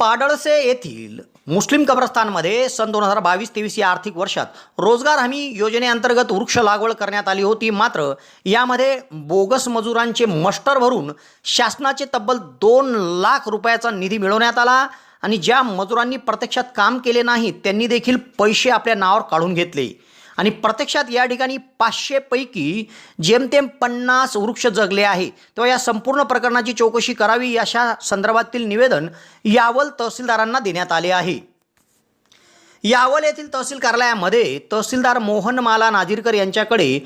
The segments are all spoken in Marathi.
पाडळसे येथील मुस्लिम कब्रस्तानमध्ये सन दोन हजार बावीस तेवीस या आर्थिक वर्षात रोजगार हमी योजनेअंतर्गत वृक्ष लागवड करण्यात आली होती. मात्र यामध्ये बोगस मजुरांचे मस्टर भरून शासनाचे तब्बल दोन लाख रुपयाचा निधी मिळवण्यात आला आणि ज्या मजुरांनी प्रत्यक्षात काम केले नाही त्यांनी देखील पैसे आपल्या नावावर काढून घेतले. आणि प्रत्यक्षात या ठिकाणी पाचशेपैकी जेमतेम पन्नास वृक्ष जगले आहे. तेव्हा या संपूर्ण प्रकरणाची चौकशी करावी अशा संदर्भातील निवेदन यावल तहसीलदारांना देण्यात आले आहे. यावल येथील तहसील कार्यालयामध्ये तहसीलदार मोहन माला नाजीरकर यांच्याकडे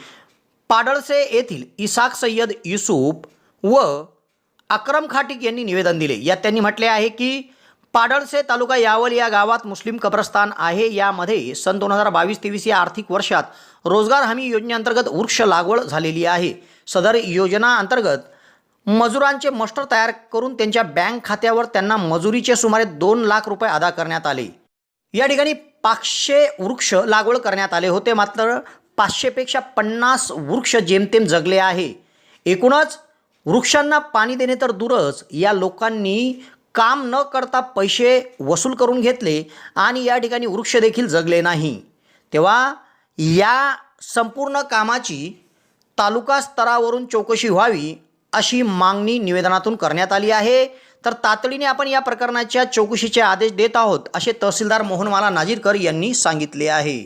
पाडळसे येथील इसाक सय्यद युसूफ व अक्रम खाटिक यांनी निवेदन दिले. यात त्यांनी म्हटले आहे की पाडळसे तालुका यावल या गावात मुस्लिम कब्रस्तान आहे. यामध्ये सन दोन हजार बावीस तेवीस या आर्थिक वर्षात रोजगार हमी योजनेअंतर्गत वृक्ष लागवड झालेली आहे. सदर योजना अंतर्गत मजुरांचे मस्टर तयार करून त्यांच्या बँक खात्यावर त्यांना मजुरीचे सुमारे दोन लाख रुपये अदा करण्यात आले. या ठिकाणी पाचशे वृक्ष लागवड करण्यात आले होते. मात्र पाचशेपेक्षा पन्नास वृक्ष जेमतेम जगले आहे. एकूणच वृक्षांना पाणी देणे तर दूरच. या लोकांनी काम न करता पैसे वसूल करून घेतले आणि या ठिकाणी वृक्ष देखील जगले नाही. तेव्हा या संपूर्ण कामाची तालुका स्तरावरून चौकशी व्हावी अशी मागणी निवेदनातून करण्यात आली आहे. तर तातडीने आपण या प्रकरणाच्या चौकशीचे आदेश देत आहोत असे तहसीलदार मोहनमाला नाजीरकर यांनी सांगितले आहे.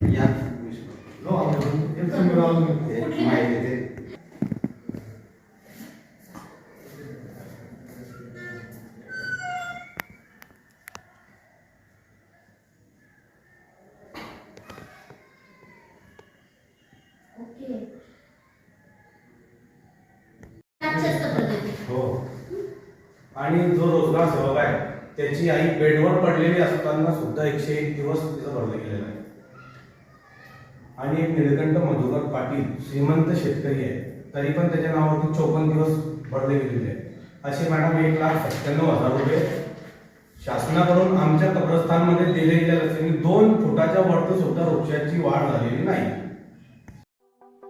या हो. आणि जो रोजगार सेवक आहे त्याची आई बेडवर पडलेली असताना सुद्धा एकशे एक दिवस तिचं भरलं गेलेलं आहे. आणि एक निळकंठ मधुकर पाटील श्रीमंत शेतकरी आहे तरी पण त्याच्या नावावरती चोपन्न दिवस भरले गेलेले आहे असे मॅडम एक लाख सत्त्याण्णव हजार रुपये शासनाकडून आमच्या कब्रस्थानमध्ये दिले गेले असताना दोन फुटाच्या वरती सुद्धा वृक्षाची वाढ झालेली नाही.